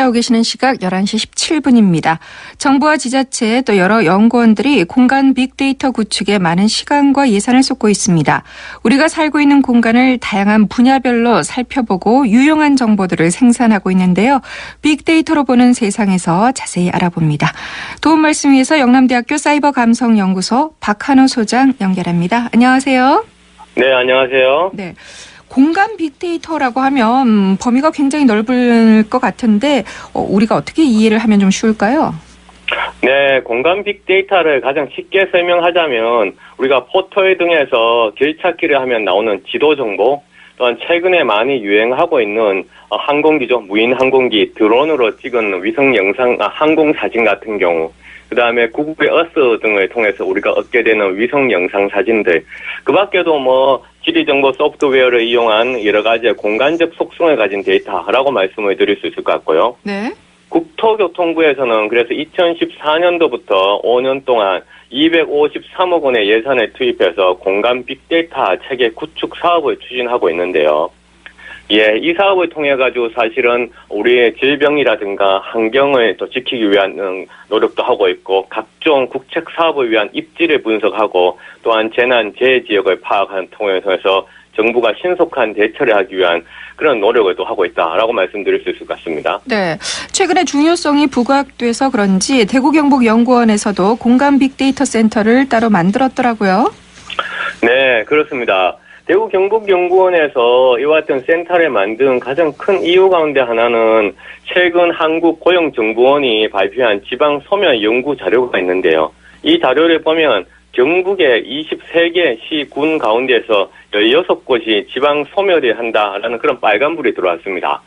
함께하고 계시는 시각 11시 17분입니다. 정부와 지자체 또 여러 연구원들이 공간 빅데이터 구축에 많은 시간과 예산을 쏟고 있습니다. 우리가 살고 있는 공간을 다양한 분야별로 살펴보고 유용한 정보들을 생산하고 있는데요. 빅데이터로 보는 세상에서 자세히 알아봅니다. 도움 말씀 위해서 영남대학교 사이버 감성 연구소 박한호 소장 연결합니다. 안녕하세요. 네, 안녕하세요. 네. 공간 빅데이터라고 하면 음, 범위가 굉장히 넓을 것 같은데 어, 우리가 어떻게 이해를 하면 좀 쉬울까요? 네, 공간 빅데이터를 가장 쉽게 설명하자면 우리가 포털 등에서 길 찾기를 하면 나오는 지도 정보 또한 최근에 많이 유행하고 있는 어, 항공기죠. 무인 항공기 드론으로 찍은 위성 영상, 아, 항공 사진 같은 경우 그 다음에 구글 어스 등을 통해서 우리가 얻게 되는 위성 영상 사진들. 그 밖에도 뭐 지리 정보 소프트웨어를 이용한 여러 가지 공간적 속성을 가진 데이터라고 말씀을 드릴 수 있을 것 같고요. 네. 국토교통부에서는 그래서 2014년도부터 5년 동안 253억 원의 예산을 투입해서 공간 빅데이터 체계 구축 사업을 추진하고 있는데요. 예, 이 사업을 통해 가지고 사실은 우리의 질병이라든가 환경을 또 지키기 위한 음, 노력도 하고 있고 각종 국책 사업을 위한 입지를 분석하고 또한 재난 재해 지역을 파악하는 통해서 정부가 신속한 대처를 하기 위한 그런 노력을 또 하고 있다라고 말씀드릴 수 있을 것 같습니다. 네. 최근에 중요성이 부각돼서 그런지 대구경북연구원에서도 공간 빅데이터 센터를 따로 만들었더라고요. 네, 그렇습니다. 대구 경북연구원에서 이와 같은 센터를 만든 가장 큰 이유 가운데 하나는 최근 한국 고용정보원이 발표한 지방 소멸 연구 자료가 있는데요. 이 자료를 보면 경북의 23개 시, 군 가운데서 16곳이 지방 소멸을 한다라는 그런 빨간불이 들어왔습니다.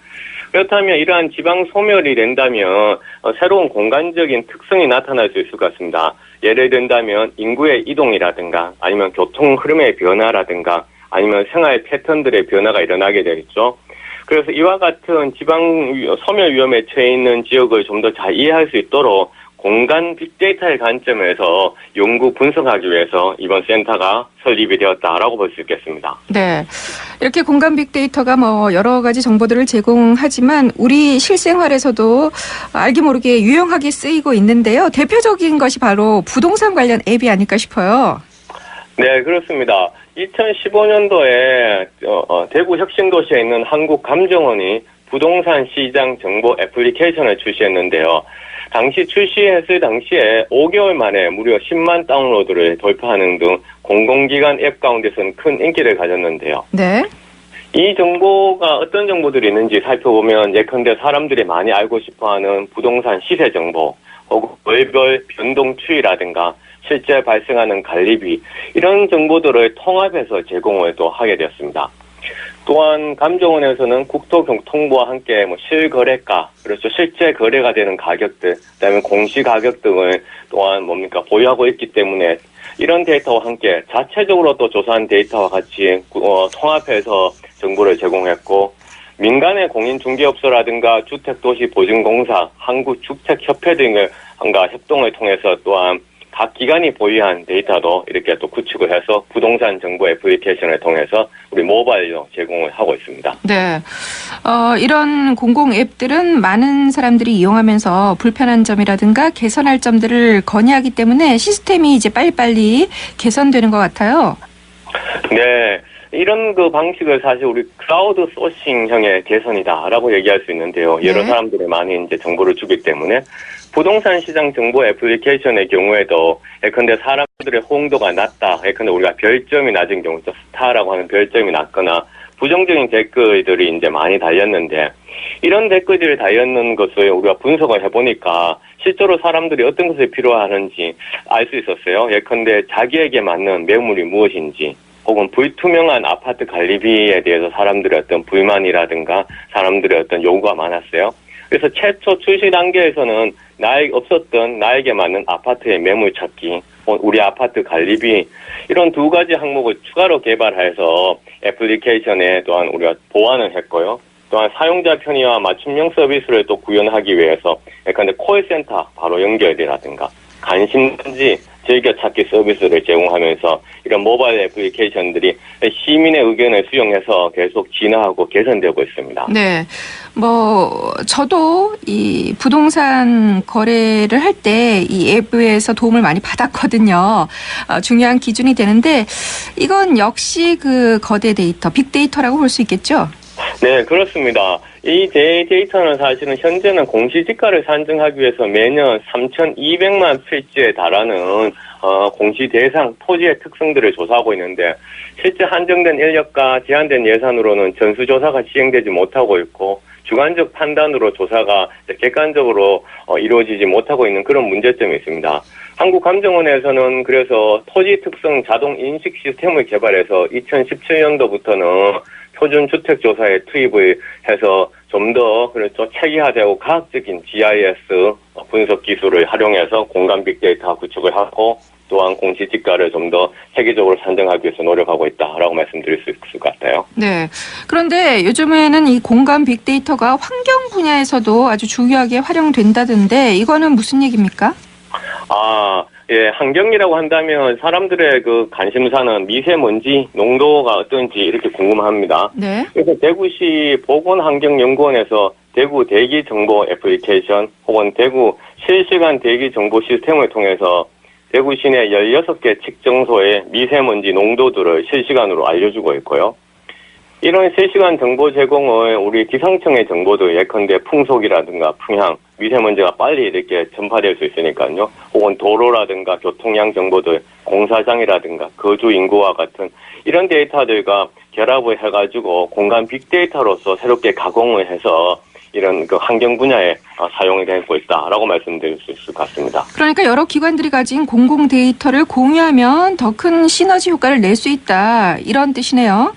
그렇다면 이러한 지방 소멸이 된다면 어, 새로운 공간적인 특성이 나타날 수 있을 것 같습니다. 예를 든다면 인구의 이동이라든가 아니면 교통 흐름의 변화라든가 아니면 생활 패턴들의 변화가 일어나게 되겠죠. 그래서 이와 같은 지방 소멸 위험에 처해 있는 지역을 좀 더 잘 이해할 수 있도록 공간 빅데이터의 관점에서 연구 분석하기 위해서 이번 센터가 설립이 되었다라고 볼 수 있겠습니다. 네. 이렇게 공간 빅데이터가 뭐 여러 가지 정보들을 제공하지만 우리 실생활에서도 알게 모르게 유용하게 쓰이고 있는데요. 대표적인 것이 바로 부동산 관련 앱이 아닐까 싶어요. 네, 그렇습니다. 2015년도에 어, 대구 혁신도시에 있는 한국감정원이 부동산 시장 정보 애플리케이션을 출시했는데요. 당시 출시했을 당시에 5개월 만에 무려 10만 다운로드를 돌파하는 등 공공기관 앱 가운데서는 큰 인기를 가졌는데요. 네. 이 정보가 어떤 정보들이 있는지 살펴보면 예컨대 사람들이 많이 알고 싶어하는 부동산 시세 정보 혹은 월별 변동 추이라든가 실제 발생하는 관리비 이런 정보들을 통합해서 제공을 또 하게 되었습니다. 또한 감정원에서는 국토교통부와 함께 뭐 실거래가 그렇죠 실제 거래가 되는 가격들 그다음에 공시 가격 등을 또한 뭡니까 보유하고 있기 때문에 이런 데이터와 함께 자체적으로 또 조사한 데이터와 같이 어, 통합해서 정보를 제공했고 민간의 공인중개업소라든가 주택도시보증공사, 한국주택협회 등을 한가 협동을 통해서 또한 각 기관이 보유한 데이터도 이렇게 또 구축을 해서 부동산 정보 애플리케이션을 통해서 우리 모바일로 제공을 하고 있습니다. 네. 어, 이런 공공 앱들은 많은 사람들이 이용하면서 불편한 점이라든가 개선할 점들을 건의하기 때문에 시스템이 이제 빨리빨리 개선되는 것 같아요. 네. 이런 그 방식을 사실 우리 크라우드 소싱형의 개선이다라고 얘기할 수 있는데요. 여러 네. 사람들이 많이 이제 정보를 주기 때문에 부동산 시장 정보 애플리케이션의 경우에도 예컨대 사람들의 호응도가 낮다. 예컨대 우리가 별점이 낮은 경우, 또 스타라고 하는 별점이 낮거나 부정적인 댓글들이 이제 많이 달렸는데 이런 댓글들이 달렸는 것을 우리가 분석을 해보니까 실제로 사람들이 어떤 것을 필요하는지 알 수 있었어요. 예컨대 자기에게 맞는 매물이 무엇인지 혹은 불투명한 아파트 관리비에 대해서 사람들의 어떤 불만이라든가 사람들의 어떤 요구가 많았어요. 그래서 최초 출시 단계에서는 나에 없었던 나에게 맞는 아파트의 매물 찾기, 어, 우리 아파트 관리비 이런 두 가지 항목을 추가로 개발해서 애플리케이션에 또한 우리가 보완을 했고요. 또한 사용자 편의와 맞춤형 서비스를 또 구현하기 위해서 예컨대 콜센터 바로 연결이라든가 관심단지 즐겨찾기 서비스를 제공하면서 이런 모바일 애플리케이션들이 시민의 의견을 수용해서 계속 진화하고 개선되고 있습니다. 네. 뭐 저도 이 부동산 거래를 할 때 이 앱에서 도움을 많이 받았거든요. 어, 중요한 기준이 되는데 이건 역시 그 거대 데이터, 빅데이터라고 볼 수 있겠죠? 네, 그렇습니다. 이 데- 데이터는 사실은 현재는 공시지가를 산정하기 위해서 매년 3,200만 필지에 달하는 어, 공시 대상 토지의 특성들을 조사하고 있는데 실제 한정된 인력과 제한된 예산으로는 전수조사가 시행되지 못하고 있고 주관적 판단으로 조사가 객관적으로 어, 이루어지지 못하고 있는 그런 문제점이 있습니다. 한국감정원에서는 그래서 토지 특성 자동 인식 시스템을 개발해서 2017년도부터는 표준 주택 조사에 투입을 해서 좀 더 그렇죠 체계화되고 과학적인 GIS 분석 기술을 활용해서 공간 빅데이터 구축을 하고 또한 공시지가를 좀더 세계적으로 산정하기 위해서 노력하고 있다라고 말씀드릴 수 있을 것 같아요. 네. 그런데 요즘에는 이 공간 빅데이터가 환경 분야에서도 아주 중요하게 활용된다던데 이거는 무슨 얘기입니까? 아, 예, 환경이라고 한다면 사람들의 그 관심사는 미세먼지 농도가 어떤지 이렇게 궁금합니다. 네. 그래서 대구시 보건환경연구원에서 대구 대기 정보 애플리케이션 혹은 대구 실시간 대기 정보 시스템을 통해서 대구 시내 16개 측정소의 미세먼지 농도들을 실시간으로 알려주고 있고요. 이런 실시간 정보 제공을 우리 기상청의 정보도 예컨대 풍속이라든가 풍향, 미세먼지가 빨리 이렇게 전파될 수 있으니까요. 혹은 도로라든가 교통량 정보들, 공사장이라든가 거주 인구와 같은 이런 데이터들과 결합을 해가지고 공간 빅데이터로서 새롭게 가공을 해서 이런 그 환경 분야에 어, 사용이 되고 있다라고 말씀드릴 수 있을 것 같습니다. 그러니까 여러 기관들이 가진 공공 데이터를 공유하면 더 큰 시너지 효과를 낼 수 있다. 이런 뜻이네요.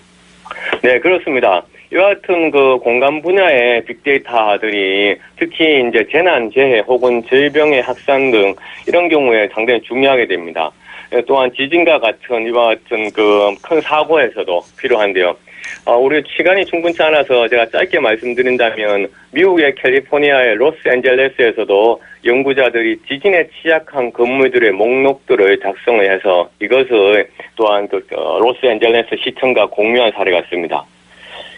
네, 그렇습니다. 같은 그 공간 분야의 빅데이터들이 특히 이제 재난, 재해 혹은 질병의 확산 등 이런 경우에 상당히 중요하게 됩니다. 예, 또한 지진과 같은 이와 같은 그 큰 사고에서도 필요한데요. 어, 우리 시간이 충분치 않아서 제가 짧게 말씀드린다면 미국의 캘리포니아의 로스앤젤레스에서도 연구자들이 지진에 취약한 건물들의 목록들을 작성을 해서 이것을 또한 그 어, 로스앤젤레스 시청과 공유한 사례가 있습니다.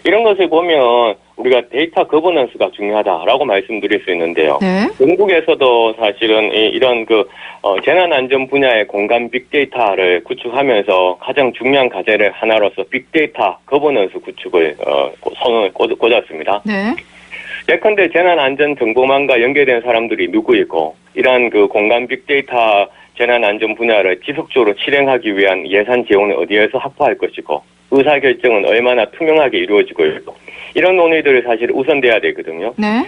이런 것을 보면 우리가 데이터 거버넌스가 중요하다라고 말씀드릴 수 있는데요. 네. 영국에서도 사실은 이- 이런 그 어, 재난 안전 분야의 공간 빅데이터를 구축하면서 가장 중요한 과제를 하나로서 빅데이터 거버넌스 구축을 어, 꽂- 꽂았습니다. 네. 예컨대 재난 안전 정보망과 연계된 사람들이 누구이고 이러한 그 공간 빅데이터 재난 안전 분야를 지속적으로 실행하기 위한 예산 지원을 어디에서 확보할 것이고 의사 결정은 얼마나 투명하게 이루어지고 있고 이런 논의들이 사실 우선돼야 되거든요. 네.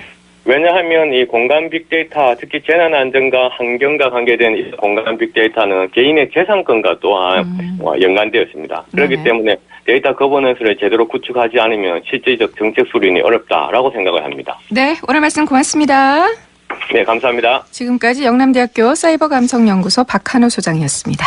왜냐하면 이 공간 빅데이터, 특히 재난 안전과 환경과 관계된 이 공간 빅데이터는 개인의 재산권과 또한 음. 어, 연관되어 있습니다. 그렇기 네네. 때문에 데이터 거버넌스를 제대로 구축하지 않으면 실질적 정책 수립이 어렵다라고 생각을 합니다. 네. 오늘 말씀 고맙습니다. 네, 감사합니다. 지금까지 영남대학교 사이버감성연구소 박한호 소장이었습니다.